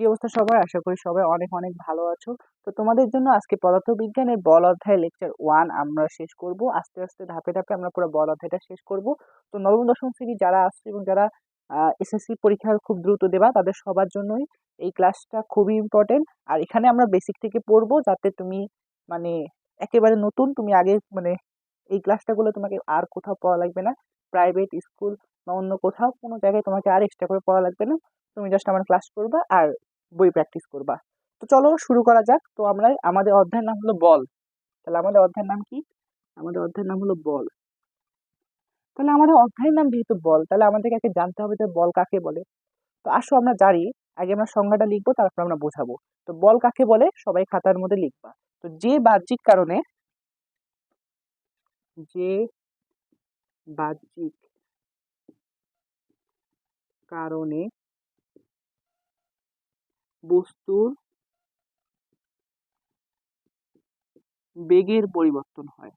কি অবস্থা সবার, আশা করি সবাই অনেক অনেক ভালো আছো। তো তোমাদের জন্য আজকে পদার্থবিজ্ঞানের বল অধ্যায় লেকচার ওয়ান আমরা শেষ করব। আস্তে আস্তে, ধাপে ধাপে আমরা পুরো বল অধ্যায়টা শেষ করব। তো নবম, দশম শ্রেণি যারা আসছে এবং যারা এসএসসি পরীক্ষার খুব দ্রুত দেবা, তাদের সবার জন্যই এই ক্লাসটা খুবই ইম্পর্টেন্ট আর এখানে আমরা বেসিক থেকে পড়ব যাতে তুমি মানে একেবারে নতুন, তুমি আগে মানে এই ক্লাসটাগুলো তোমাকে আর কোথাও পড়া লাগবে না। প্রাইভেট স্কুল বা অন্য কোথাও, কোনো জায়গায় তোমাকে আর এক্সট্রা করে পড়া লাগবে না। তুমি জাস্ট আমার ক্লাস করবা। আর বই প্র্যাকটিস করবা। তো চলো শুরু করা যাক। তো আমরা, আমাদের অধ্যায়ের নাম হলো বল। তাহলে আমাদের অধ্যায়ের নাম কি? আমাদের অধ্যায়ের নাম হলো বল। তাহলে আমাদের অধ্যায়ের নাম যেহেতু বল, তাহলে আমাদেরকে আগে জানতে হবে যে বল কাকে বলে। তো আসো আমরা জানি, আগে আমরা সংজ্ঞাটা লিখব, তারপর আমরা বোঝাবো। তো বল কাকে বলে? সবাই খাতার মধ্যে লিখবা। তো যে বাহ্যিক কারণে, যে বাহ্যিক কারণে বস্তুর বেগের পরিবর্তন হয়।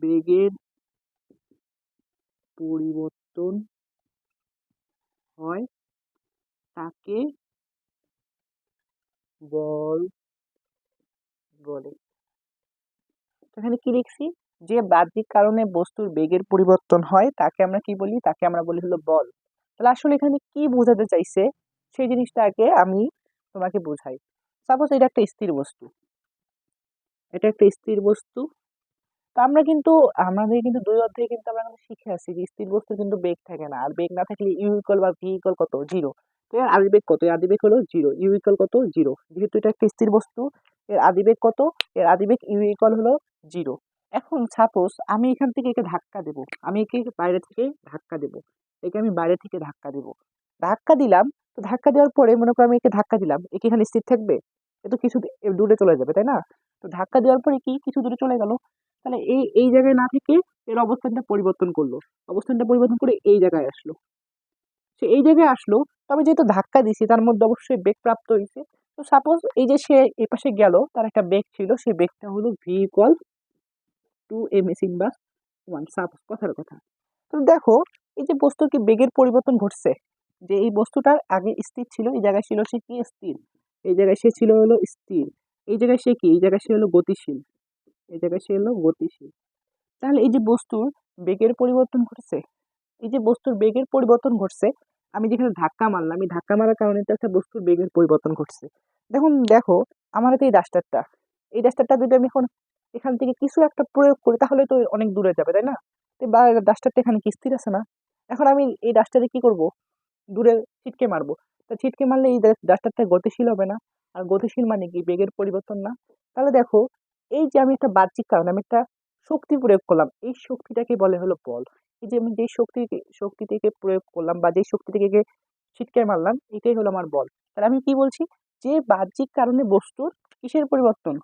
বেগের পরিবর্তন হয় তাকে বল বলে। এখানে কি লিখছি? যে বাহ্যিক কারণে বস্তুর বেগের পরিবর্তন হয়, তাকে আমরা কি বলি? তাকে আমরা বলি হলো বল। তাহলে আসলে এখানে কি বোঝাতে চাইছে? সেই জিনিসটাকে আমি তোমাকে বোঝাই। সাপোজ এটা একটা স্থির বস্তু। এটা একটা স্থির বস্তু। তো আমরা কিন্তু, আমাদের কিন্তু দুই অধ্যায়ে কিন্তু আমরা কিন্তু শিখে আসছি যে স্থির বস্তু কিন্তু বেগ থাকে না। আর বেগ না থাকলে ইউ ইকুয়াল বা ভি ইকুয়াল কত? জিরো এর আদিবেগ কত? এর আদিবেগ হলো জিরো ইউ ইকুয়াল কত? জিরো যেহেতু এটা একটা স্থির বস্তু, এর আদিবেগ কত? এর আদিবেগ ইউ ইকুয়াল হলো জিরো এখন সাপোজ আমি এখান থেকে একে ধাক্কা দেব। আমি একে বাইরে থেকে ধাক্কা দেব। একে আমি বাইরে থেকে ধাক্কা দেব। ধাক্কা দিলাম, তো ধাক্কা দেওয়ার পরে মনে করো আমি একে ধাক্কা দিলাম একে এখানে স্থির থাকবে? এ তো কিছু দূরে চলে যাবে, তাই না? তো ধাক্কা দেওয়ার পরে কি? কিছু দূরে চলে গেল। তাহলে এই এই জায়গায় না থেকে এর অবস্থানটা পরিবর্তন করল। অবস্থানটা পরিবর্তন করে এই জায়গায় আসলো। সে এই জায়গায় আসলো, তবে যেহেতু ধাক্কা দিছি তার মধ্যে অবশ্যই বেগ প্রাপ্ত হয়েছে। তো সাপোজ এই যে সে এ পাশে গেল, তার একটা বেগ ছিল সেই বেগটা হলো v equal to m s inverse one suppose কথার কথা। তো দেখো, এই যে বস্তুর কি বেগের পরিবর্তন ঘটছে? যে এই বস্তুটার আগে স্থির ছিল, এই জায়গায় ছিল সে কি? স্থির। এই জায়গায় সে ছিল হলো স্থির। এই জায়গায় সে কি? এই জায়গায় সে হলো গতিশীল। এই জায়গায় সে হলো গতিশীল। তাহলে এই যে বস্তুর বেগের পরিবর্তন ঘটছে, এই যে বস্তুর বেগের পরিবর্তন ঘটছে, আমি যেখানে ধাক্কা মারলাম, এই ধাক্কা মারার কারণে তো একটা বস্তুর বেগের পরিবর্তন ঘটছে। দেখুন, দেখো, আমার হাতে এই ডাস্টারটা এই ডাস্টারটা যদি আমি এখন এখান থেকে কিছু একটা প্রয়োগ করি, তাহলে তো অনেক দূরে যাবে, তাই না? বা, ডাস্টারটা এখানে কি? স্থির আছে না? এখন আমি এই ডাস্টারে কি করব? দূরে ছিটকে মারবো। তা ছিটকে মারলে এই ডাস্টারটা গতিশীল হবে না, আর গতিশীল মানে কি? বেগের পরিবর্তন না। তাহলে দেখো, এই যে আমি একটা বাহ্যিক কারণ, আমি একটা শক্তি প্রয়োগ করলাম, এই শক্তিটাকে বলে হলো বল। এই যে আমি যেই শক্তি শক্তি থেকে প্রয়োগ করলাম বা যেই শক্তি থেকে ছিটকে মারলাম, এটাই হলো আমার বল। তাহলে আমি কি বলছি? যে বাহ্যিক কারণে বস্তুর কিসের পরিবর্তন?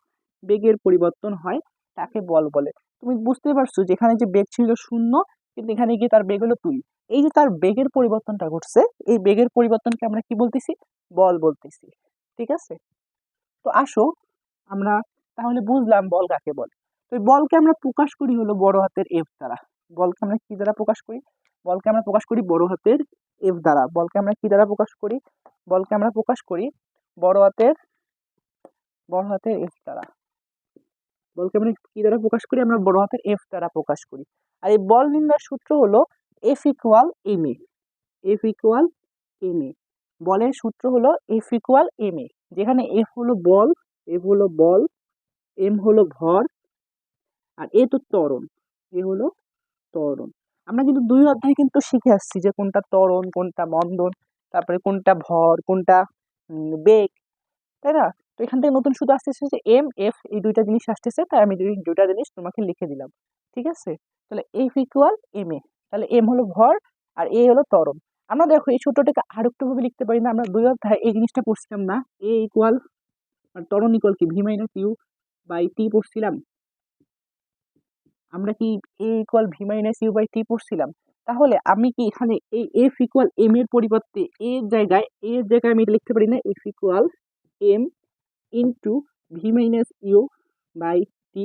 বেগের পরিবর্তন হয়, তাকে বল বলে। তুমি বুঝতে পারছ, যেখানে যে বেগ ছিল শূন্য কিন্তু এখানে গিয়ে তার বেগ হলো দুই। এই যে তার বেগের পরিবর্তনটা ঘটছে, এই বেগের পরিবর্তনকে আমরা কি বলতেছি? বল বলতেছি। ঠিক আছে? তো আসো, আমরা তাহলে বুঝলাম বল কাকে বলে। তো বলকে আমরা প্রকাশ করি হলো বড় হাতের এফ দ্বারা। বলকে আমরা কি দ্বারা প্রকাশ করি? বলকে আমরা প্রকাশ করি বড় হাতের এফ দ্বারা। বলকে আমরা কি দ্বারা প্রকাশ করি? বলকে আমরা প্রকাশ করি বড় হাতের বড় হাতের এফ দ্বারা। বলকে আমরা কি দ্বারা প্রকাশ করি? আমরা বড় হাতের এফ দ্বারা প্রকাশ করি। আর এই বল নির্ণয়ের সূত্র হলো F equal m a F equal m a বলের সূত্র হলো এফ ইকুয়াল এম এ যেখানে এফ হলো বল এফ হলো বল এম হলো ভর, আর এ তো ত্বরণ। এ হলো ত্বরণ। আমরা কিন্তু দুই অধ্যায় কিন্তু শিখে আসছি যে কোনটা ত্বরণ, কোনটা মন্দন, তারপরে কোনটা ভর, কোনটা বেগ, তাই না? তো এখান থেকে নতুন শুধু আসতেছে যে এম এফ এই দুইটা জিনিস আসতেছে, তাই আমি দুইটা জিনিস তোমাকে লিখে দিলাম। ঠিক আছে? তাহলে এফ ইকুয়াল এম এ তাহলে এম হলো ভর আর এ হলো ত্বরণ। আমরা দেখো এই সূত্রটাকে আর একটু ভাবে লিখতে পারি না, আমরা দুই অধ্যায় এই জিনিসটা পড়ছিলাম না। এ ইকুয়াল আর ত্বরণ ইকুয়াল কি? V minus u by t পড়ছিলাম। আমরা কি a equal v minus u by t পড়ছিলাম? তাহলে আমি কি এখানে এই এফ ইকুয়াল এম এর পরিবর্তে এর জায়গায় এর জায়গায় আমি লিখতে পারি না? F equal m into v minus u by t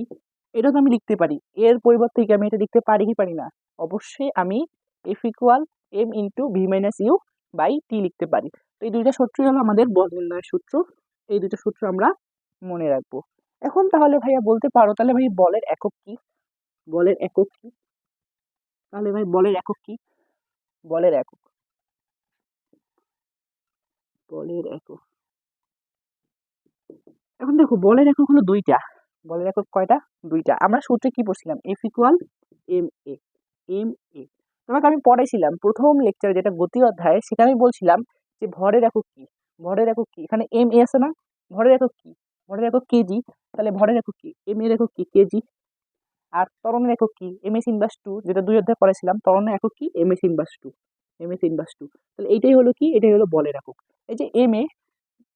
এটা তো আমি লিখতে পারি। এর পরিবর্তে কি আমি এটা লিখতে পারি কি পারি না? অবশ্যই আমি F equal m into v minus u by t লিখতে পারি। তো এই দুইটা সূত্রই হলো আমাদের বল নির্ণয়ের সূত্র। এই দুইটা সূত্র আমরা মনে রাখব। এখন তাহলে ভাইয়া বলতে পারো, তাহলে ভাই বলের একক কি? বলের একক কি? তাহলে ভাই বলের একক কি? বলের একক। বলের একক। এখন দেখো, বলের একক হলো দুইটা। বলের একক কয়টা? দুইটা। আমরা সূত্রে কি পড়ছিলাম? F equal m a m a তোমাকে আমি পড়াইছিলাম, প্রথম লেকচারে যেটা গতি অধ্যায় সেখানে আমি বলছিলাম যে ভরের একক কি? ভরের একক কি? এখানে এম এ আছে না? ভরের একক কি? ভরের একক কেজি তাহলে ভরের একক কি? এম এর একক কি? কেজি আর তরণের একক কি? এম এস ইনভার্স টু যেটা দুই অধ্যায় পড়াইছিলাম তরণের একক কি? M s inverse two m s inverse two তাহলে এইটাই হলো কি? এটাই হলো বলের একক। এই যে এম এ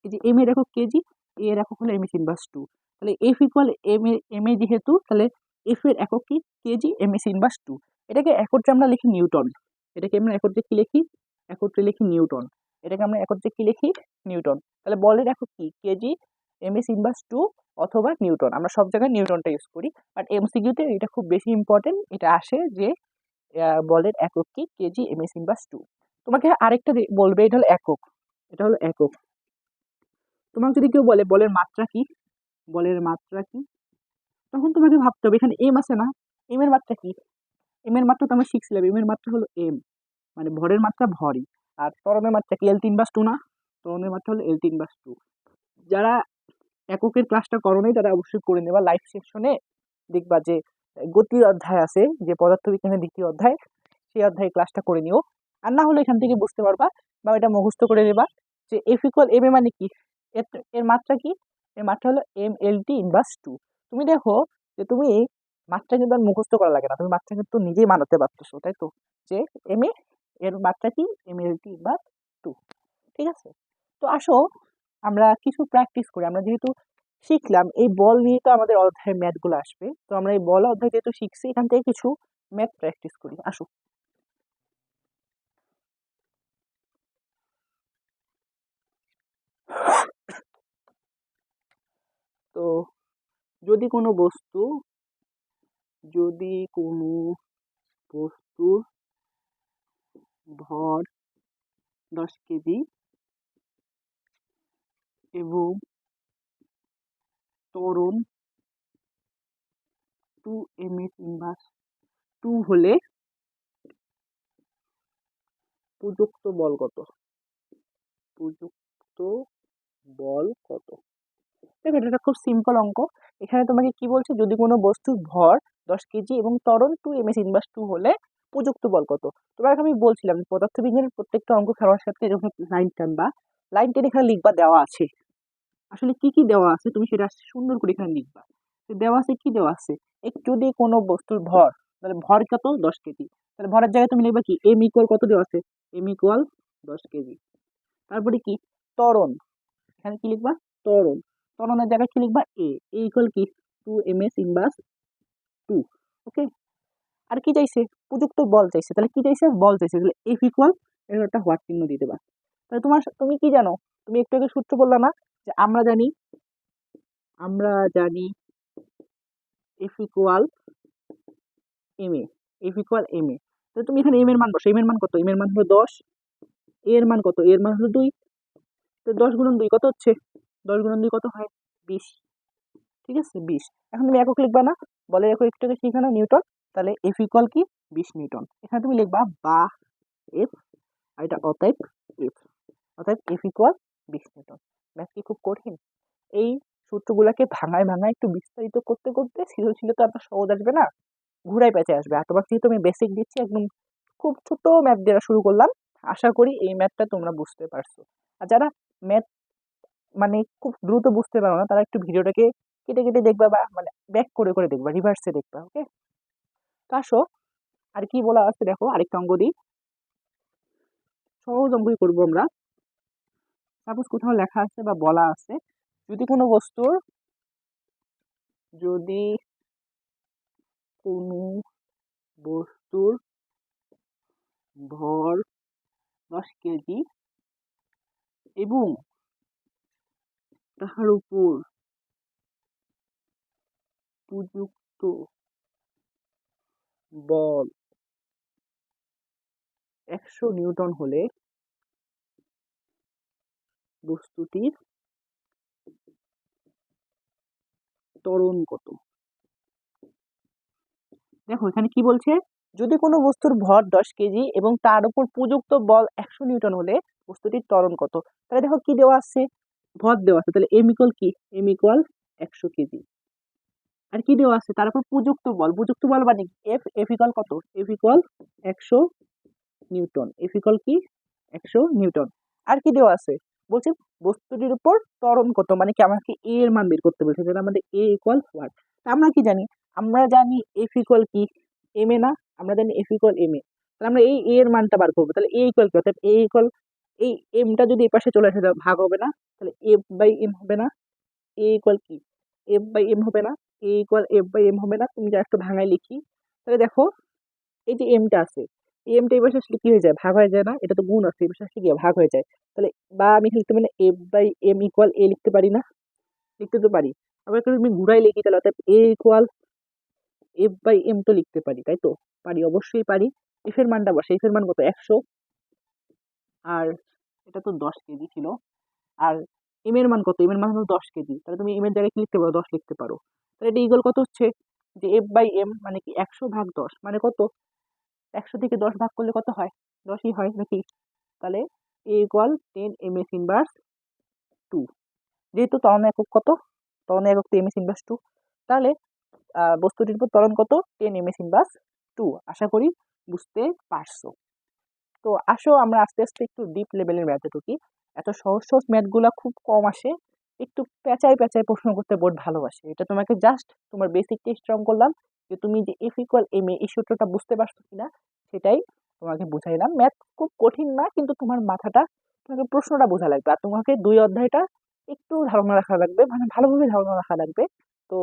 এই যে এম এর একক কেজি এ এর একক হলো এম এস ইনভার্স টু তাহলে F equal m a m a যেহেতু, তাহলে এফ এর একক কি? Kg m s inverse two এটাকে একত্রে আমরা লিখি নিউটন। এটাকে আমরা একত্রে কি লিখি? একত্রে লিখি নিউটন। এটাকে আমরা একত্রে কি লিখি? নিউটন। তাহলে বলের একক কি? Kg m s inverse two অথবা নিউটন। আমরা সব জায়গায় নিউটনটা ইউজ করি। বাট এমসিকিউতে এটা খুব বেশি ইম্পর্টেন্ট এটা আসে যে বলের একক কি? Kg m s inverse two তোমাকে আরেকটা বলবে, এটা হলো একক। এটা হলো একক। তোমাকে যদি কেউ বলে, বলের মাত্রা কি? বলের মাত্রা কি? তখন তোমাকে ভাবতে হবে, এখানে এম আছে না? এম এর মাত্রা কি? এম এর মাত্রা তো আমরা শিখছিলাম এম এর মাত্রা হলো এম মানে ভরের মাত্রা ভরই। আর ত্বরণের মাত্রা কি? এল তিন বাস টু না? ত্বরণের মাত্রা হলো এল তিন বাস টু যারা এককের ক্লাসটা করো নাই তারা অবশ্যই করে নেবা লাইভ সেকশনে দেখবা যে গতির অধ্যায় আছে, যে পদার্থবিজ্ঞানের দ্বিতীয় অধ্যায়, সেই অধ্যায়ে ক্লাসটা করে নিও। আর না হলে এখান থেকে বুঝতে পারবা বা এটা মুখস্থ করে নেবা যে এফ ইকুয়াল এম এ মানে কি? এর এর মাত্রা কি? এর মাত্রা হলো M L T inverse two তুমি দেখো যে তুমি মাত্রা কিন্তু আর মুখস্থ করা লাগে না। তুমি মাত্রা কিন্তু নিজেই মানাতে পারতেছো, তাই তো? যে এম এ এর মাত্রা কি? M L T inverse two ঠিক আছে? তো আসো, আমরা কিছু প্র্যাকটিস করি। আমরা যেহেতু শিখলাম, এই বল নিয়ে তো আমাদের অধ্যায়ের ম্যাথগুলো আসবে। তো আমরা এই বল অধ্যায় যেহেতু শিখছি, এখান থেকে কিছু ম্যাথ প্র্যাকটিস করি। আসো। তো যদি কোনো বস্তু, যদি কোনো বস্তুর ভর দশ কেজি এবং ত্বরণ two m s inverse two হলে প্রযুক্ত বল কত? প্রযুক্ত বল কত? দেখো, এটা খুব সিম্পল অঙ্ক। এখানে তোমাকে কি বলছে? যদি কোনো বস্তুর ভর দশ কেজি এবং ত্বরণ two m s inverse two হলে প্রযুক্ত বল কত? তোমাকে আমি বলছিলাম পদার্থবিজ্ঞানের প্রত্যেকটা অঙ্ক খেলার সাথে যখন লাইন টানবা। লাইন টেনে এখানে লিখবা, দেওয়া আছে। আসলে কি কি দেওয়া আছে? তুমি সেটা সুন্দর করে এখানে লিখবা। দেওয়া আছে, কি দেওয়া আছে? যদি কোনো বস্তুর ভর, তাহলে ভর কত? দশ কেজি। তাহলে ভরের জায়গায় তুমি লিখবা কি? এম ইকুয়াল কত দেওয়া আছে? এম ইকুয়াল দশ কেজি। তারপরে কি? ত্বরণ। এখানে কি লিখবা? ত্বরণ। ত্বরণের জায়গায় কি লিখবা? এ এ ইকুয়াল কি? Two m s inverse two okay আর কি চাইছে? প্রযুক্ত বল চাইছে। তাহলে কি চাইছে? বল চাইছে। তাহলে এফ ইকুয়াল এর একটা হোয়াট চিহ্ন দিয়ে দেবা। তাহলে তোমার তুমি কি জানো? তুমি একটু আগে সূত্র বললা না যে আমরা জানি আমরা জানি F equal m a F equal m a তাহলে তুমি এখানে এম এর মান বসো। এম এর মান কত? এম এর মান হলো দশ এর মান কত? এর মান হলো দুই। তো দশ গুণন দুই কত হচ্ছে? দশ গুণন দুই কত হয়? বিশ। ঠিক আছে? বিশ। এখন তুমি একক লিখবা না। বলে একক একটু আগে শিখানো নিউটন। তাহলে এফ ইকুয়াল কি? বিশ নিউটন। এখানে তুমি লিখবা বা এফ আর এটা অতএব এফ অতএব এফ ইকুয়াল বিশ নিউটন। ম্যাথ কি খুব কঠিন? এই সূত্রগুলোকে ভাঙায় ভাঙায় একটু বিস্তারিত করতে করতে সৃজনশীল তো এত সহজ আসবে না? ঘুরাই পেঁচে আসবে। আর তোমার যেহেতু আমি বেসিক দিচ্ছি, একদম খুব ছোট ম্যাথ দেওয়া শুরু করলাম, আশা করি এই ম্যাথটা তোমরা বুঝতে পারছ। আর যারা ম্যাথ মানে খুব দ্রুত বুঝতে পারো না, তারা একটু ভিডিওটাকে কেটে কেটে দেখবা বা মানে ব্যাক করে করে দেখবা রিভার্সে দেখবা ওকে তো আসো, আর কি বলা আছে দেখো, আরেকটা অঙ্গ দিই। সহজ অঙ্কই করব আমরা। সাপোজ কোথাও লেখা আছে বা বলা আছে, যদি কোনো বস্তুর যদি কোনো বস্তুর ভর দশ কেজি এবং তাহার উপর। প্রযুক্ত বল। একশো নিউটন হলে বস্তুটির ত্বরণ কত? দেখো, এখানে কি বলছে? যদি কোনো বস্তুর ভর দশ কেজি এবং তার উপর প্রযুক্ত বল একশো নিউটন হলে বস্তুটির ত্বরণ কত? তাহলে দেখো কি দেওয়া আছে? ভর দেওয়া আছে, তাহলে এম ইকুয়াল কি? এম ইকুয়াল একশো কেজি আর কি দেওয়া আছে? তারপর প্রযুক্ত বল। প্রযুক্ত বল মানে এফ এফ ইকুয়াল কত? এফ ইকুয়াল একশো নিউটন। এফ ইকুয়াল কি? একশো নিউটন। আর কি দেওয়া আছে? বলছে বস্তুটির উপর ত্বরণ কত? মানে কি আমাকে এ এর মান বের করতে বলছে, তাহলে আমাদের এ ইকুয়াল ওয়াট তা আমরা কি জানি? আমরা জানি এফ ইকুয়াল কি? এম এ না? আমরা জানি এফ ইকুয়াল এম এ। তাহলে আমরা এই এ এর মানটা বার করব। তাহলে এ ইকুয়াল কি? অর্থাৎ এ ইকুয়াল এই এমটা যদি এই পাশে চলে আসে ভাগ হবে না। তাহলে এফ বাই এম হবে না এ ইকুয়াল কি? এফ বাই এম হবে না a equal F by m হবে না। তুমি যা একটু ভাঙায় লিখি। তাহলে দেখো, এই যে এমটা আছে, এই এমটা এই পাশে আসলে কি হয়ে যায়? ভাগ হয়ে যায় না? এটা তো গুণ আছে এই পাশে আসলে কি ভাগ হয়ে যায়। তাহলে বা আমি লিখতে পারি F by m equal a লিখতে পারি না। লিখতে তো পারি। আবার একটু তুমি ঘুরাই লিখি, তাহলে অর্থাৎ a equal F by m তো লিখতে পারি, তাই তো? পারি, অবশ্যই পারি। এফ এর মানটা বসে এফ এর মান কত? একশো। আর এটা তো দশ কেজি ছিল। আর এম এর মান কত? এম এর মান হলো দশ কেজি। তাহলে তুমি এম এর জায়গায় কি লিখতে পারো? দশ লিখতে পারো। তাহলে এটা ইকুয়াল কত হচ্ছে? যে এফ বাই এম মানে কি একশো ভাগ দশ? মানে কত? একশো থেকে দশ ভাগ করলে কত হয়? দশই হয় নাকি? তাহলে a equal ten m s inverse two যেহেতু ত্বরণ একক কত? ত্বরণ একক তো এম এস ইনভার্স টু তাহলে বস্তুটির উপর ত্বরণ কত? Ten m s inverse two আশা করি বুঝতে পারছ। তো আসো আমরা আস্তে আস্তে একটু ডিপ লেভেলের ম্যাথে ঢুকি। এত সহজ সহজ ম্যাথগুলো খুব কম আসে। একটু পেঁচায় পেঁচায় প্রশ্ন করতে বোর্ড ভালোবাসে। এটা তোমাকে জাস্ট তোমার বেসিকটা স্ট্রং করলাম যে তুমি যে এফ ইকুয়াল এম এ এই সূত্রটা বুঝতে পারছ কিনা, সেটাই তোমাকে বুঝাইলাম। ম্যাথ খুব কঠিন না, কিন্তু তোমার মাথাটা, তোমাকে প্রশ্নটা বোঝা লাগবে। আর তোমাকে দুই অধ্যায়টা একটু ধারণা রাখা লাগবে মানে ভালোভাবে ধারণা রাখা লাগবে। তো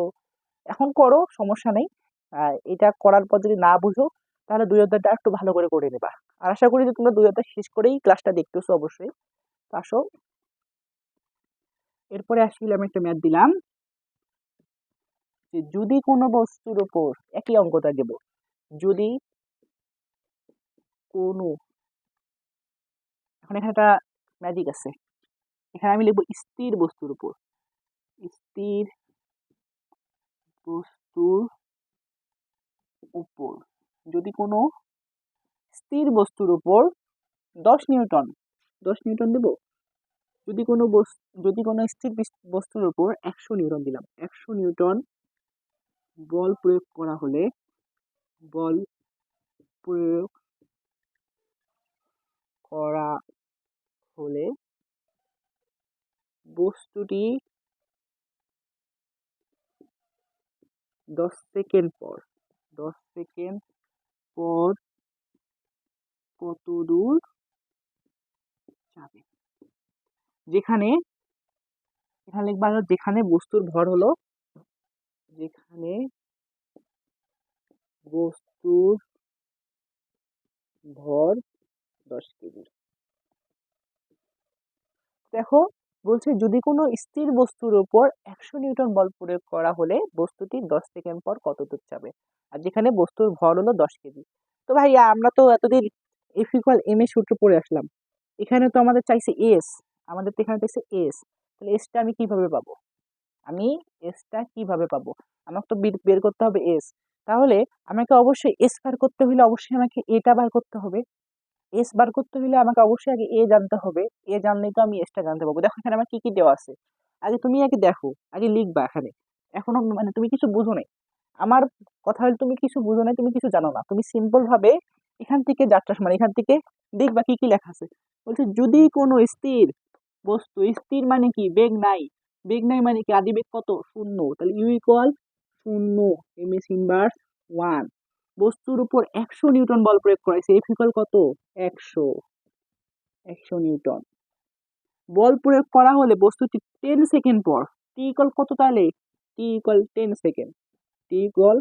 এখন করো, সমস্যা নেই। এটা করার পর যদি না বুঝো তাহলে দুই অধ্যায়টা একটু ভালো করে করে নেবা। আর আশা করি যে তোমরা দুই অধ্যায় শেষ করেই ক্লাসটা দেখতেছো অবশ্যই। তো আসো। এরপরে আসলে আমি একটা ম্যাথ দিলাম। যে যদি কোনো বস্তুর উপর একই অঙ্কটা দেব যদি কোনো এখন এখানে একটা ম্যাজিক আছে। এখানে আমি লিখব স্থির বস্তুর উপর। স্থির বস্তুর উপর। যদি কোনো স্থির বস্তুর উপর দশ নিউটন দশ নিউটন দেব? যদি কোনো যদি কোনো স্থির বিস- বস্তুর উপর একশো নিউটন দিলাম, একশো নিউটন বল প্রয়োগ করা হলে বল প্রয়োগ করা হলে বস্তুটি দশ সেকেন্ড পর, দশ সেকেন্ড পর কত দূর যাবে যেখানে, এখানে লিখবা হলো, যেখানে বস্তুর ভর হলো, যেখানে বস্তুর ভর দশ কেজি দেখো বলছে, যদি কোনো স্থির বস্তুর উপর একশো নিউটন বল প্রয়োগ করা হলে বস্তুটি দশ সেকেন্ড পর কত দূর যাবে? আর যেখানে বস্তুর ভর হলো দশ কেজি। তো ভাইয়া, আমরা তো এতদিন এফ ইকুয়াল এম এর সূত্র পড়ে আসলাম। এখানে তো আমাদের চাইছে এস, আমাদের তো এখানে চাইছে এস। তাহলে এসটা আমি কীভাবে পাবো? আমি এসটা কীভাবে পাবো? আমাকে তো বের- বের করতে হবে এস। তাহলে আমাকে অবশ্যই এস বার করতে হলে অবশ্যই আমাকে এটা বার করতে হবে। এস বার করতে হলে আমাকে অবশ্যই আগে এ জানতে হবে। এ জানলেই তো আমি এসটা জানতে পারব। দেখো এখানে আমার কি কি দেওয়া আছে? আগে তুমি আগে দেখো, আগে লিখবা এখানে। এখনও মানে তুমি কিছু বুঝো নাই। আমার কথা হলে তুমি কিছু বুঝো নাই, তুমি কিছু জানো না। তুমি সিম্পল ভাবে এখান থেকে যাত্রা মানে এখান থেকে দেখবা কি কি লেখা আছে। বলছে, যদি কোনো স্থির বস্তু, স্থির মানে কি? বেগ নাই। বেগ নাই মানে কি? আদি বেগ কত? শূন্য। তাহলে ইউ ইকুয়াল শূন্য এম এস ইনভার্স ওয়ান বস্তুর উপর একশো নিউটন বল প্রয়োগ করা হয়েছে এফ ইকুয়াল কত? একশো। একশো নিউটন। বল প্রয়োগ করা হলে বস্তুটি টেন সেকেন্ড পর টি ইকুয়াল কত তাহলে? T equal ten second t equal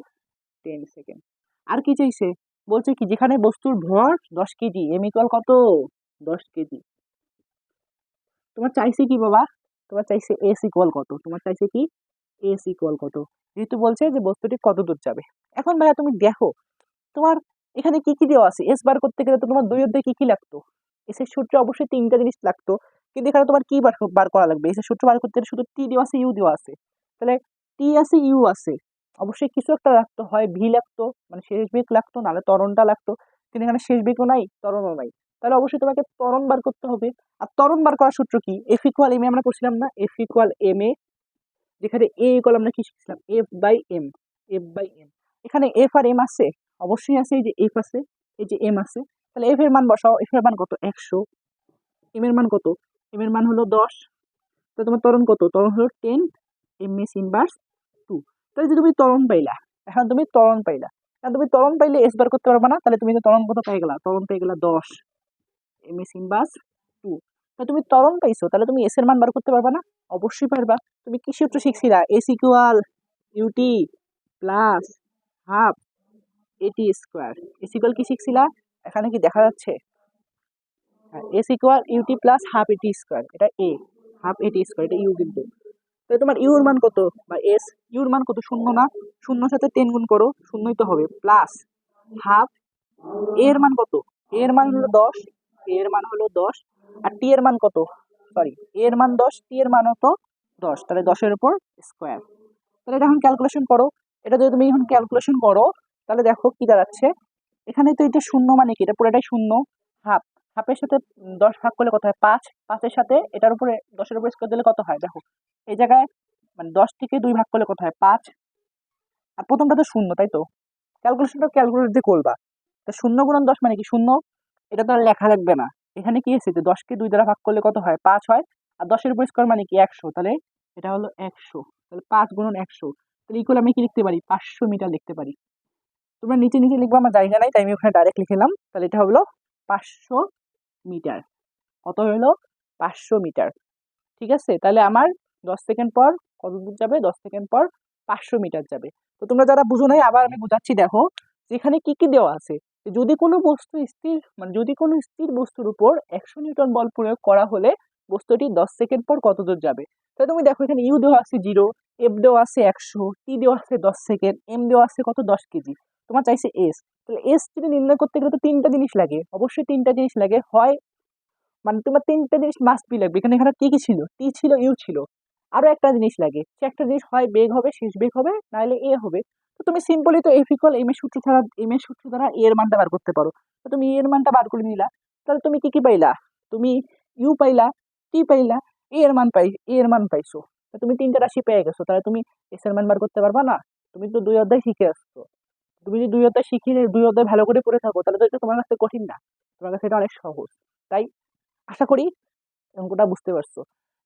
ten second আর কি চাইছে? বলছে কি, যেখানে বস্তুর ভর দশ কেজি এম ইকুয়াল কত? দশ কেজি। তোমার চাইছে কি বাবা? তোমার চাইছে এস ইকুয়াল কত? তোমার চাইছে কি? এস ইকুয়াল কত? যেহেতু বলছে যে বস্তুটি কত দূর যাবে। এখন ভাইয়া তুমি দেখো তোমার এখানে কি কি দেওয়া আছে? এস বার করতে গেলে তো তোমার দুই অধ্যায় কি কি লাগতো? এস এর সূত্রে অবশ্যই তিনটা জিনিস লাগতো। কিন্তু এখানে তোমার কি বার বার করা লাগবে? এসে সূত্র বার করতে গেলে শুধু টি দেওয়া আছে ইউ দেওয়া আছে। তাহলে টি আছে ইউ আছে। অবশ্যই কিছু একটা লাগতো। হয় ভি লাগতো মানে শেষ বেগ লাগতো, নাহলে তরণটা লাগতো। কিন্তু এখানে শেষ বেগও নাই তরণও নাই। তাহলে অবশ্যই তোমাকে তরণ বার করতে হবে। আর তরণ বার করার সূত্র কি? এফ ইকুয়াল এম এ আমরা করছিলাম না? এফ ইকুয়াল এম এ যেখানে এ ইকুয়াল আমরা কি শিখছিলাম? F by m F by m এখানে এফ আর এম আছে? অবশ্যই আছে এই যে এফ আছে, এই যে এম আছে। তাহলে এফ এর মান বসাও এফ এর মান কত? একশো। এম এর মান কত? এম এর মান হলো দশ। তো তোমার তরণ কত? তরণ হলো ten m s inverse two তাহলে যে তুমি তরণ পাইলা, এখন তুমি তরণ পাইলা। এখন তুমি তরণ পাইলে এস বার করতে পারবে না, তাহলে তুমি তো ত্বরণ কত পেয়ে গেলা তরণ পেয়ে গেলা দশ। এম এস ইনভার্স টু তা তুমি তরণ পাইছো, তাহলে তুমি এস এর মান বার করতে পারবা না? অবশ্যই পারবা। তুমি কি সূত্র শিখছিলা? S equal u t plus half a t square. S equal কি শিখছিলা? এখানে কি দেখা যাচ্ছে? S equal u t plus half a t square এটা এ হাফ এটি স্কোয়ার এটা ইউ কিন্তু। তাহলে তোমার ইউর মান কত? বা এস ইউর মান কত? শূন্য না? শূন্যর সাথে টেন গুণ করো, শূন্যই তো হবে। প্লাস হাফ এর মান কত? এর মান হলো দশ এর মান হলো দশ, আর টি এর মান কত? সরি এর মান দশ টি এর মান হতো দশ। তাহলে দশের উপর স্কোয়ার তাহলে এটা এখন ক্যালকুলেশন করো। এটা যদি তুমি এখন ক্যালকুলেশন করো তাহলে দেখো কি দাঁড়াচ্ছে। এখানে তো এটা শূন্য মানে কি? এটা পুরোটাই শূন্য। হাফ, হাফের সাথে দশ ভাগ করলে কত হয়? পাঁচ। পাঁচের সাথে এটার উপরে, দশের উপরে স্কোয়ার দিলে কত হয়? দেখো, এই জায়গায় মানে দশ থেকে দুই ভাগ করলে কত হয়? পাঁচ। আর প্রথমটা তো শূন্য, তাই তো? ক্যালকুলেশনটা ক্যালকুলেট দিয়ে করবা। তা শূন্য গুণন দশ মানে কি? শূন্য, এটা তো আর লেখা লাগবে না। এখানে কি এসেছে যে দশকে দুই দ্বারা ভাগ করলে কত হয়? পাঁচ হয়। আর দশের উপর স্কোয়ার মানে কি? একশো। তাহলে এটা হলো একশো। তাহলে পাঁচ গুণন একশো। তাহলে ইকুয়াল আমি কি লিখতে পারি? পাঁচশো মিটার লিখতে পারি। তোমরা নিচে নিচে লিখব, আমার জায়গা নাই, তাই আমি ওখানে ডাইরেক্ট লিখলাম তাহলে এটা হলো পাঁচশো মিটার। কত হলো? পাঁচশো মিটার। ঠিক আছে? তাহলে আমার দশ সেকেন্ড পর কত দূর যাবে? দশ সেকেন্ড পর পাঁচশো মিটার যাবে। তো তোমরা যারা বুঝো নাই, আবার আমি বোঝাচ্ছি, দেখো, যেখানে কি কি দেওয়া আছে যদি কোনো বস্তু স্থির মানে যদি কোনো স্থির বস্তুর উপর একশো নিউটন বল প্রয়োগ করা হলে বস্তুটি দশ সেকেন্ড পর কত দূর যাবে? তাহলে তুমি দেখো, এখানে ইউ দেওয়া আছে জিরো এফ দেওয়া আছে একশো টি দেওয়া আছে দশ সেকেন্ড এম দেওয়া আছে কত? দশ কেজি। তোমার চাইছে এস তাহলে এস যদি নির্ণয় করতে গেলে তো তিনটা জিনিস লাগে। অবশ্যই তিনটা জিনিস লাগে। হয় মানে তোমার তিনটা জিনিস মাস্ট বি লাগবে। এখানে এখানে কি কি ছিল? টি ছিল ইউ ছিল। আরও একটা জিনিস লাগে। সে একটা জিনিস হয়, বেগ হবে, শেষ বেগ হবে, নাহলে এ হবে। তো তুমি সিম্পলি তো এফ ইকুয়াল এম এর সূত্র ছাড়া এম এর সূত্র দ্বারা এর মানটা বার করতে পারো। তো তুমি এর মানটা বার করে নিলা। তাহলে তুমি কি কি পাইলা? তুমি ইউ পাইলা টি পাইলা এ এর মান পাই এ এর মান পাইছো। তুমি তিনটা রাশি পেয়ে গেছো, তাহলে তুমি এস মান বার করতে পারবা না? তুমি তো দুই অধ্যায় শিখে আসছো। তুমি যদি দুই অধ্যায় শিখে দুই অধ্যায় ভালো করে পড়ে থাকো, তাহলে তো এটা তোমার কাছে কঠিন না। তোমার কাছে এটা অনেক সহজ। তাই আশা করি অঙ্কটা বুঝতে পারছ।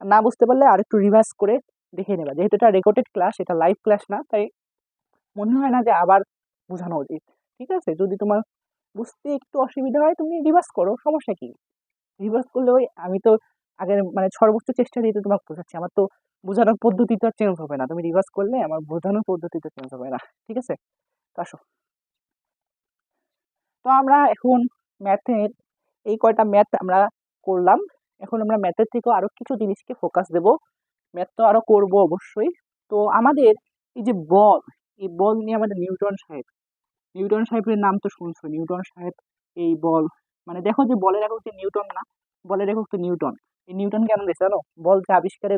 না বুঝতে পারলে আর একটু রিভার্স করে দেখে নেবা। যেহেতু এটা রেকর্ডেড ক্লাস এটা লাইভ ক্লাস না, তাই মনে হয় না যে আবার বোঝানো উচিত। ঠিক আছে? যদি তোমার বুঝতে একটু অসুবিধা হয়, তুমি রিভার্স করো, সমস্যা কি? রিভার্স করলে ওই আমি তো আগের মানে সর্বোচ্চ চেষ্টা দিয়ে তো তোমাকে বোঝাচ্ছি, আমার তো বোঝানোর পদ্ধতি তো চেঞ্জ হবে না। তুমি রিভার্স করলে আমার বোঝানোর পদ্ধতি তো চেঞ্জ হবে না। ঠিক আছে? তো আসো। তো আমরা এখন ম্যাথের এই কয়টা ম্যাথ আমরা করলাম। এখন আমরা ম্যাথের থেকেও আরও কিছু জিনিসকে ফোকাস দেব। ম্যাথ তো আরও করব অবশ্যই। তো আমাদের এই যে বল, এই বল নিয়ে আমাদের নিউটন সাহেব, নিউটন সাহেবের নাম তো শুনছো? নিউটন সাহেব, এই বল মানে দেখো যে বলের একক যে নিউটন না, বলের একক তো নিউটন। এই নিউটন কেন দিয়েছে জানো? বল যে আবিষ্কারে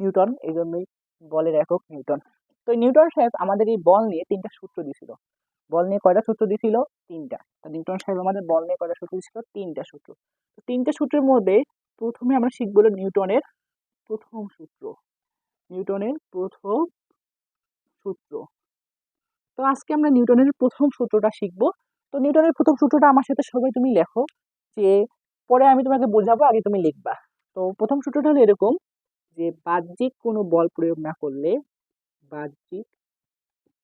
নিউটন এই জন্যই বলের একক নিউটন। তো নিউটন সাহেব আমাদের এই বল নিয়ে তিনটা সূত্র দিয়েছিল বল নিয়ে কয়টা সূত্র দিয়েছিল তিনটা। তো নিউটন সাহেব আমাদের বল নিয়ে কয়টা সূত্র দিয়েছিল তিনটা সূত্র। তো তিনটা সূত্রের মধ্যে প্রথমে আমরা শিখব নিউটনের প্রথম সূত্র। নিউটনের প্রথম সূত্র। তো আজকে আমরা নিউটনের প্রথম সূত্রটা শিখব। তো নিউটনের প্রথম সূত্রটা আমার সাথে সবাই তুমি লেখো যে পরে আমি তোমাকে বোঝাবো, আগে তুমি লিখবা। তো প্রথম সূত্রটা হলো এরকম। যে বাহ্যিক কোনো বল প্রয়োগ না করলে বাহ্যিক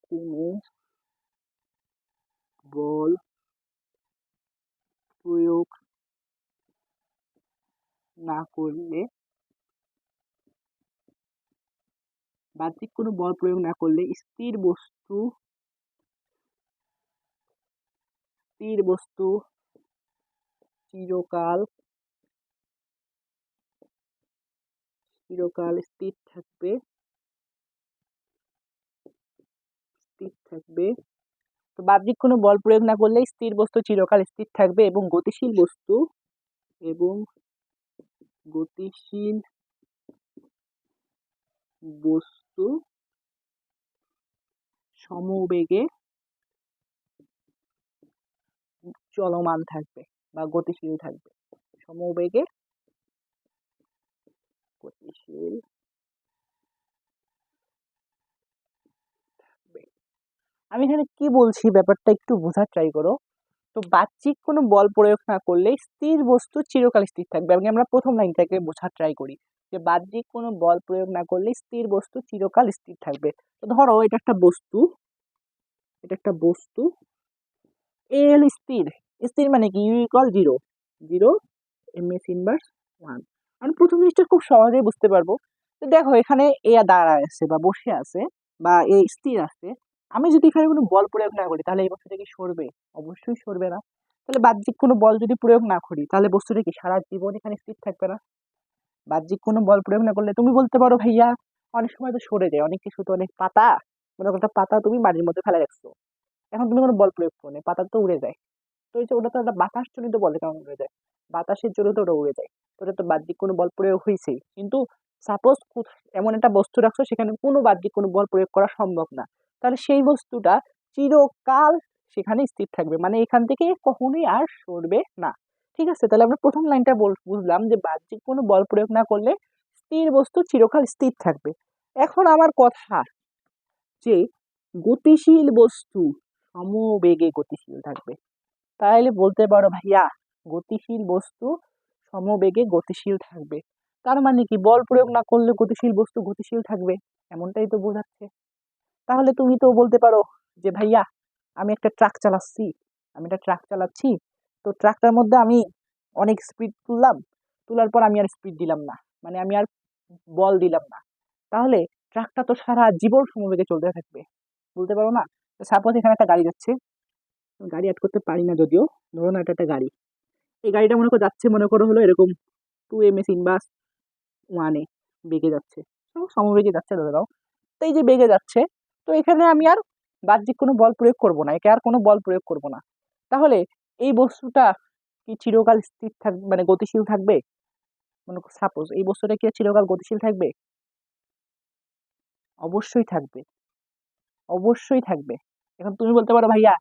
কোনো বল প্রয়োগ না করলে বাহ্যিক কোনো বল প্রয়োগ না করলে স্থির বস্তু স্থির বস্তু চিরকাল চিরকাল স্থির থাকবে। স্থির থাকবে। তো বাহ্যিক কোনো বল প্রয়োগ না করলে স্থির বস্তু চিরকাল স্থির থাকবে এবং গতিশীল বস্তু এবং গতিশীল বস্তু সমবেগে চলমান থাকবে বা গতিশীল থাকবে। সমবেগে গতিশীল আমি এখানে কি বলছি? ব্যাপারটা একটু বোঝার ট্রাই করো। তো বাহ্যিক কোনো বল প্রয়োগ না করলে স্থির বস্তু চিরকাল স্থির থাকবে। এবং আমরা প্রথম লাইনটাকে বোঝার ট্রাই করি। যে বাহ্যিক কোনো বল প্রয়োগ না করলে স্থির বস্তু চিরকাল স্থির থাকবে। তো ধরো এটা একটা বস্তু। এটা একটা বস্তু। এল স্থির। স্থির মানে কি? U equal zero zero m s inverse one আমি প্রথম জিনিসটা খুব সহজেই বুঝতে পারব। তো দেখো, এখানে এ দাঁড়ায় আছে বা বসে আছে বা এ স্থির আছে। আমি যদি এখানে কোনো বল প্রয়োগ না করি, তাহলে এই বস্তুটা কি সরবে? অবশ্যই সরবে না। তাহলে বাহ্যিক কোনো বল যদি প্রয়োগ না করি, তাহলে বস্তুটা কি সারা জীবন এখানে স্থির থাকবে না? বাহ্যিক কোনো বল প্রয়োগ না করলে তুমি বলতে পারো, ভাইয়া, অনেক সময় তো সরে যায়। অনেক কিছু তো অনেক পাতা। মনে করো পাতা তুমি বাড়ির মধ্যে ফেলে রাখছো। এখন তুমি কোনো বল প্রয়োগ করো পাতা তো উড়ে যায়। তো এই যে ওটা তো একটা বাতাস জনিত বলে কারণ উড়ে যায়। বাতাসের জন্য তো ওটা উড়ে যায়। ওটা তো বাহ্যিক কোনো বল প্রয়োগ হয়েছেই। কিন্তু সাপোজ এমন একটা বস্তু রাখছো সেখানে কোনো বাহ্যিক কোনো বল প্রয়োগ করা সম্ভব না। তাহলে সেই বস্তুটা চিরকাল সেখানে স্থির থাকবে। মানে এখান থেকে কখনোই আর সরবে না। ঠিক আছে? তাহলে আমরা প্রথম লাইনটা বল, বুঝলাম যে বাহ্যিক কোনো বল প্রয়োগ না করলে স্থির বস্তু চিরকাল স্থির থাকবে। এখন আমার কথা যে গতিশীল বস্তু সমবেগে গতিশীল থাকবে। তাহলে বলতে পারো ভাইয়া গতিশীল বস্তু, সমবেগে গতিশীল থাকবে। তার মানে কি? বল প্রয়োগ না করলে গতিশীল বস্তু গতিশীল থাকবে? এমনটাই তো বোঝাচ্ছে। তাহলে তুমি তো বলতে পারো যে, ভাইয়া, আমি একটা ট্রাক চালাচ্ছি। আমি একটা ট্রাক চালাচ্ছি। তো ট্রাকটার মধ্যে আমি অনেক স্পিড তুললাম। তোলার পর আমি আর স্পিড দিলাম না। মানে আমি আর বল দিলাম না। তাহলে ট্রাকটা তো সারা জীবন সমবেগে চলতে থাকবে। বলতে পারো না? সাপোজ এখানে একটা গাড়ি যাচ্ছে। গাড়ি অ্যাড করতে পারি না যদিও। ধরো না এটা একটা গাড়ি। এই গাড়িটা মনে করো যাচ্ছে, মনে করো হলো এরকম টু এম এস ইনবাস ওয়ানে বেগে যাচ্ছে। সমবেগে যাচ্ছে, ধরে দাও তো এই যে বেগে যাচ্ছে, তো এখানে আমি আর বাহ্যিক কোনো বল প্রয়োগ করব না, একে আর কোনো বল প্রয়োগ করব না। তাহলে এই বস্তুটা কি চিরকাল স্থির থাকবে মানে গতিশীল থাকবে? মনে সাপোজ এই বস্তুটা কি চিরকাল গতিশীল থাকবে? অবশ্যই থাকবে। অবশ্যই থাকবে। এখন তুমি বলতে পারো, ভাইয়া,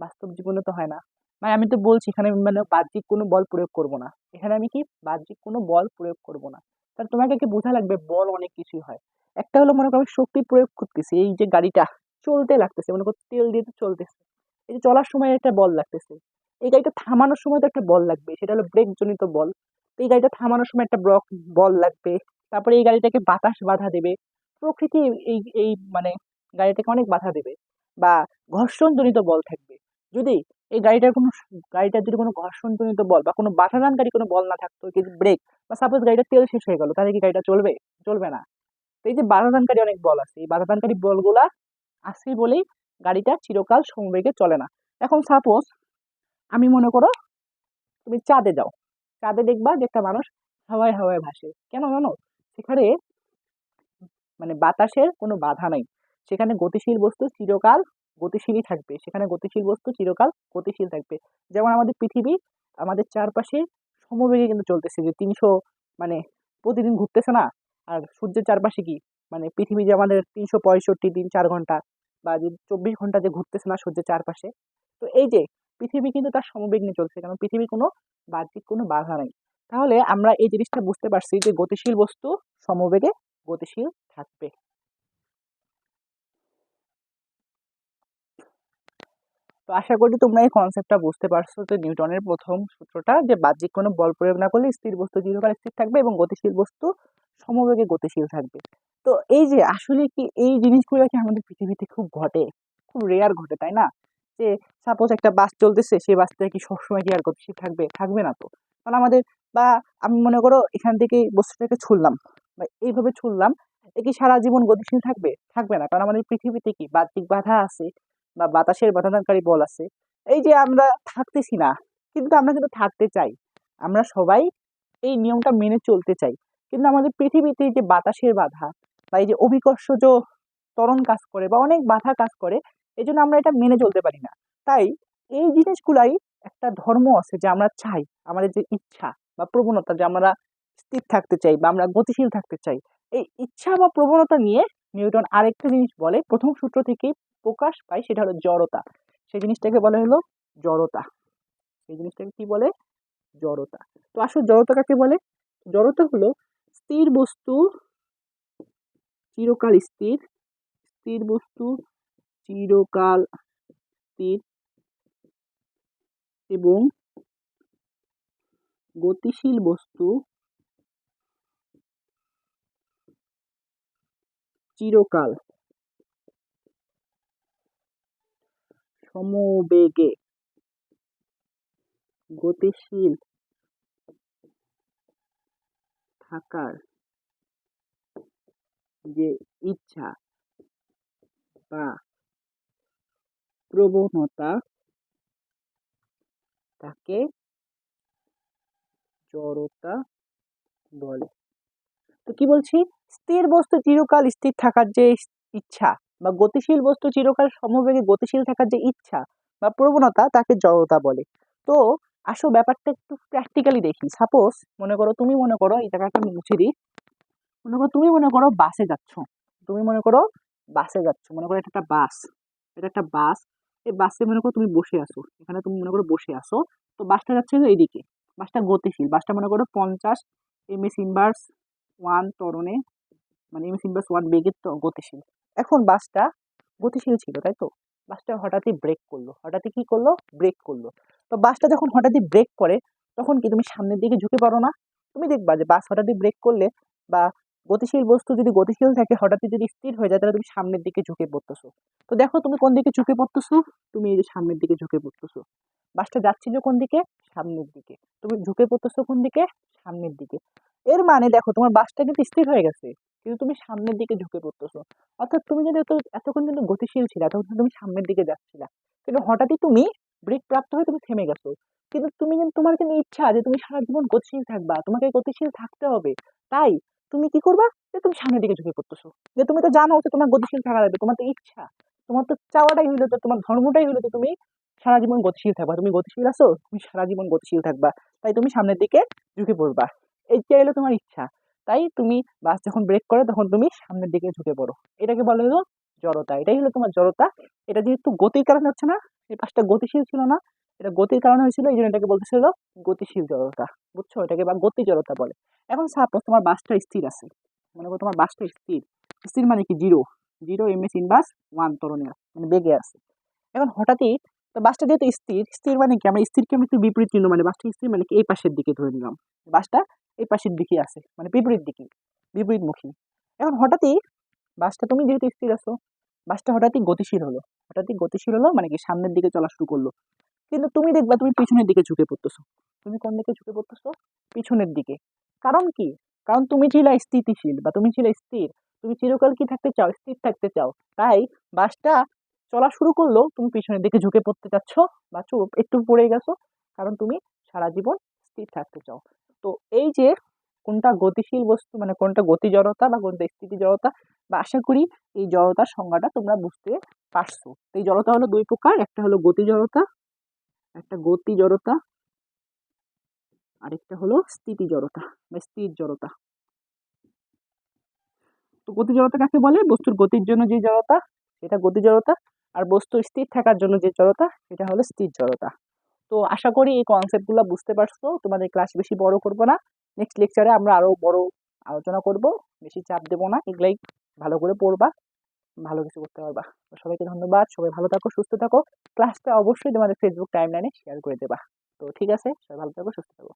বাস্তব জীবনে তো হয় না। মানে আমি তো বলছি, এখানে মানে বাহ্যিক কোনো বল প্রয়োগ করব না। এখানে আমি কি? বাহ্যিক কোনো বল প্রয়োগ করব না। তাহলে তোমাকে কি বোঝা লাগবে? বল অনেক কিছুই হয়। একটা হলো মনে করো আমি শক্তি প্রয়োগ করতেছি, এই যে গাড়িটা চলতে লাগতেছে, মনে করো তেল দিয়ে তো চলতেছে। এই যে চলার সময় একটা বল লাগতেছে। এই গাড়িটা থামানোর সময় তো একটা বল লাগবে, সেটা হলো ব্রেক জনিত বল এই গাড়িটা থামানোর সময় একটা ব্রক বল লাগবে। তারপরে এই গাড়িটাকে বাতাস বাধা দেবে। প্রকৃতি এই এই মানে গাড়িটাকে অনেক বাধা দেবে। বা ঘর্ষণজনিত বল থাকবে। যদি এই গাড়িটার কোনো গাড়িটার যদি কোনো ঘর্ষণজনিত বল বা কোনো বাধাদানকারী কোনো বল না থাকতো কি ব্রেক বা সাপোজ গাড়িটার তেল শেষ হয়ে গেল, তাহলে কি গাড়িটা চলবে? চলবে না। তো এই যে বাধাদানকারী অনেক বল আছে, এই বাধাদানকারী বলগুলা আছে বলেই গাড়িটা চিরকাল সমবেগে চলে না। এখন সাপোজ আমি মনে করো তুমি চাঁদে যাও, চাঁদে দেখবা যে একটা মানুষ হাওয়ায় হাওয়ায় ভাসে। কেন জানো? সেখানে মানে বাতাসের কোনো বাধা নাই। সেখানে গতিশীল বস্তু চিরকাল গতিশীলই থাকবে। সেখানে গতিশীল বস্তু চিরকাল গতিশীল থাকবে। যেমন আমাদের পৃথিবী, আমাদের চারপাশে সমবেগে কিন্তু চলতেছে যে তিনশো মানে প্রতিদিন ঘুরতেছে না? আর সূর্যের চারপাশে কি? মানে পৃথিবী যে আমাদের তিনশো পঁয়ষট্টি দিন চার ঘণ্টা বা যে চব্বিশ ঘণ্টা যে ঘুরতেছে না সূর্যের চারপাশে। তো এই যে পৃথিবী কিন্তু তার সমবেগ নিয়ে চলছে, কারণ পৃথিবীর কোনো বাহ্যিক কোনো বাধা নেই। তাহলে আমরা এই জিনিসটা বুঝতে পারছি যে গতিশীল বস্তু সমবেগে গতিশীল থাকবে। তো আশা করি তোমরা এই কনসেপ্টটা বুঝতে পারছ যে নিউটনের প্রথম সূত্রটা যে বাহ্যিক কোনো বল প্রয়োগ না করলে স্থির বস্তু চিরকাল স্থির থাকবে এবং গতিশীল বস্তু সমবেগে গতিশীল থাকবে। তো এই যে আসলে কি এই জিনিসগুলো কি আমাদের পৃথিবীতে খুব ঘটে? খুব রেয়ার ঘটে, তাই না? যে সাপোজ একটা বাস চলতেছে, সেই বাসটা কি সবসময় কি আর গতিশীল থাকবে? থাকবে না তো। কারণ আমাদের বা আমি মনে করো এখান থেকে বস্তুটাকে ছুললাম বা এইভাবে ছুললাম এ কি সারা জীবন গতিশীল থাকবে? থাকবে না। কারণ আমাদের পৃথিবীতে কি বাহ্যিক বাধা আছে বা বাতাসের বাধাদানকারী বল আছে, এই যে আমরা থাকতেছি না, কিন্তু আমরা কিন্তু থাকতে চাই। আমরা সবাই এই নিয়মটা মেনে চলতে চাই। কিন্তু আমাদের পৃথিবীতে যে বাতাসের বাধা বা এই যে অভিকর্ষজ ত্বরণ কাজ করে বা অনেক বাধা কাজ করে, এই জন্য আমরা এটা মেনে চলতে পারি না। তাই এই জিনিসগুলাই একটা ধর্ম আছে যে আমরা চাই, আমাদের যে ইচ্ছা বা প্রবণতা যে আমরা স্থির থাকতে চাই বা আমরা গতিশীল থাকতে চাই। এই ইচ্ছা বা প্রবণতা নিয়ে নিউটন আরেকটা জিনিস বলে, প্রথম সূত্র থেকেই প্রকাশ পায় সেটা হলো জড়তা। সেই জিনিসটাকে বলা হলো জড়তা। সেই জিনিসটাকে কি বলে? জড়তা। তো আসলে জড়তা কাকে বলে। জড়তা হলো স্থির বস্তু, চিরকাল স্থির স্থির বস্তু, চিরকাল স্থির এবং গতিশীল বস্তু, চিরকাল সমবেগে গতিশীল থাকার যে ইচ্ছা বা প্রবণতা তাকে জড়তা বলে তো কি বলছি? স্থির বস্তু চিরকাল স্থির থাকার যে ইচ্ছা। বা গতিশীল বস্তু চিরকাল সমবেগে গতিশীল থাকার যে ইচ্ছা বা প্রবণতা, তাকে জড়তা বলে। তো আসো ব্যাপারটা একটু প্র্যাকটিক্যালি দেখি। সাপোজ মনে করো তুমি মনে করো, এই জায়গাটা আমি মুছে দিই। মনে করো তুমি মনে করো বাসে যাচ্ছ। তুমি মনে করো বাসে যাচ্ছ। মনে করো এটা একটা বাস এটা একটা বাস এই বাসে মনে করো তুমি বসে আসো এখানে তুমি মনে করো বসে আসো তো বাসটা যাচ্ছে এইদিকে। বাসটা গতিশীল। বাসটা মনে করো পঞ্চাশ এম এস ইনভার্স ওয়ান ত্বরণে মানে এম এস ইনভার্স ওয়ান বেগের তো গতিশীল। এখন বাসটা গতিশীল ছিল, তাই তো? বাসটা হঠাৎই ব্রেক করল। হঠাৎই কি করল? ব্রেক করল। তো বাসটা যখন হঠাৎই ব্রেক করে, তখন কি তুমি সামনের দিকে ঝুঁকে পড়ো না? তুমি দেখবা যে বাস হঠাৎই ব্রেক করলে বা গতিশীল বস্তু যদি গতিশীল থাকে, হঠাৎই যদি স্থির হয়ে যায়, তাহলে তুমি সামনের দিকে ঝুঁকে পড়তেছো। তো দেখো তুমি কোন দিকে ঝুঁকে পড়তেছো? তুমি এই যে সামনের দিকে ঝুঁকে পড়তেছো। বাসটা যাচ্ছিল কোন দিকে? সামনের দিকে। তুমি ঝুঁকে পড়তেছো কোন দিকে? সামনের দিকে। এর মানে দেখো, তোমার বাসটা কিন্তু স্থির হয়ে গেছে। কিন্তু তুমি সামনের দিকে ঝুঁকে পড়তেছো। অর্থাৎ তুমি যদি এতক্ষণ কিন্তু গতিশীল ছিল, তখন তুমি সামনের দিকে যাচ্ছিলা। কিন্তু হঠাৎই তুমি ব্রেক প্রাপ্ত হয়ে তুমি থেমে গেছো। কিন্তু তুমি কিন্তু তোমার কিন্তু ইচ্ছা যে তুমি সারা জীবন গতিশীল থাকবা, তোমাকে গতিশীল থাকতে হবে। তাই তুমি কি করবা? যে তুমি সামনের দিকে ঝুঁকে পড়তেছো। যে তুমি তো জানো যে তোমার গতিশীল থাকা লাগবে, তোমার তো ইচ্ছা। তোমার তো চাওয়াটাই হইল তো তোমার ধর্মটাই হইল যে তুমি সারা জীবন গতিশীল থাকবা। তুমি গতিশীল আছো, তুমি সারা জীবন গতিশীল থাকবা। তাই তুমি সামনের দিকে ঝুঁকে পড়বা। এইটা হলো তোমার ইচ্ছা। তাই তুমি বাস যখন ব্রেক করে তখন তুমি সামনের দিকে ঝুঁকে পড়ো। এটাকে বলা হলো জড়তা। এটাই হলো তোমার জড়তা। এটা যেহেতু গতির কারণে হচ্ছে না, এই পাশটা গতিশীল ছিল না, এটা গতির কারণে হয়েছিল, এই জন্য এটাকে বলতেছিল গতিশীল জড়তা। বুঝছ? এটাকে বা গতি জড়তা বলে। এখন সাপোজ তোমার বাসটা স্থির আছে। মনে করো তোমার বাসটা স্থির। স্থির মানে কি? Zero zero m s inverse one তরণে মানে বেগে আছে। এখন হঠাৎই তো বাসটা যেহেতু স্থির স্থির মানে কি? আমরা স্থিরকে আমি একটু বিপরীত চিহ্ন মানে বাসটা স্থির মানে কি? এই পাশের দিকে ধরে নিলাম। বাসটা এই পাশের দিকে আছে মানে বিপরীত দিকে, বিপরীতমুখী। এখন হঠাৎই বাসটা, তুমি যেহেতু স্থির আছো, বাসটা হঠাৎই গতিশীল হলো। হঠাৎই গতিশীল হলো মানে কি সামনের দিকে চলা শুরু করল। কিন্তু তুমি দেখবা, তুমি পিছনের দিকে ঝুঁকে পড়তেছো। তুমি কোন দিকে ঝুঁকে পড়তেছো? পিছনের দিকে। কারণ কি? কারণ তুমি ছিল স্থিতিশীল বা তুমি ছিল স্থির। তুমি চিরকাল কি থাকতে চাও? স্থির থাকতে চাও। তাই বাসটা চলা শুরু করলেও তুমি পিছনের দিকে ঝুঁকে পড়তে চাচ্ছ বা চুপ, একটু পড়ে গেছো। কারণ তুমি সারা জীবন স্থির থাকতে চাও। তো এই যে কোনটা গতিশীল বস্তু মানে কোনটা গতি জড়তা বা কোনটা স্থিতি জড়তা বা আশা করি এই জড়তার সংজ্ঞাটা তোমরা বুঝতে পারছ। এই জড়তা হলো দুই প্রকার, একটা হলো গতি জড়তা একটা গতি জড়তা আরেকটা হলো স্থিতি জড়তা বা স্থির জড়তা তো গতি জড়তা কাকে বলে? বস্তুর গতির জন্য যে জড়তা, সেটা গতি জড়তা আর বস্তু স্থির থাকার জন্য যে জড়তা, সেটা হলো স্থির জড়তা তো আশা করি এই কনসেপ্ট কনসেপ্টগুলো বুঝতে পারছ, তোমাদের ক্লাস বেশি বড় করব না। নেক্সট লেকচারে আমরা আরও বড় আলোচনা করব, বেশি চাপ দেবো না, এগুলাই ভালো করে পড়বা, ভালো কিছু করতে পারবা। তো সবাইকে ধন্যবাদ, সবাই ভালো থাকো, সুস্থ থাকো। ক্লাসটা অবশ্যই তোমাদের ফেসবুক টাইমলাইনে শেয়ার করে দেবা। তো ঠিক আছে, সবাই ভালো থাকো, সুস্থ থাকো।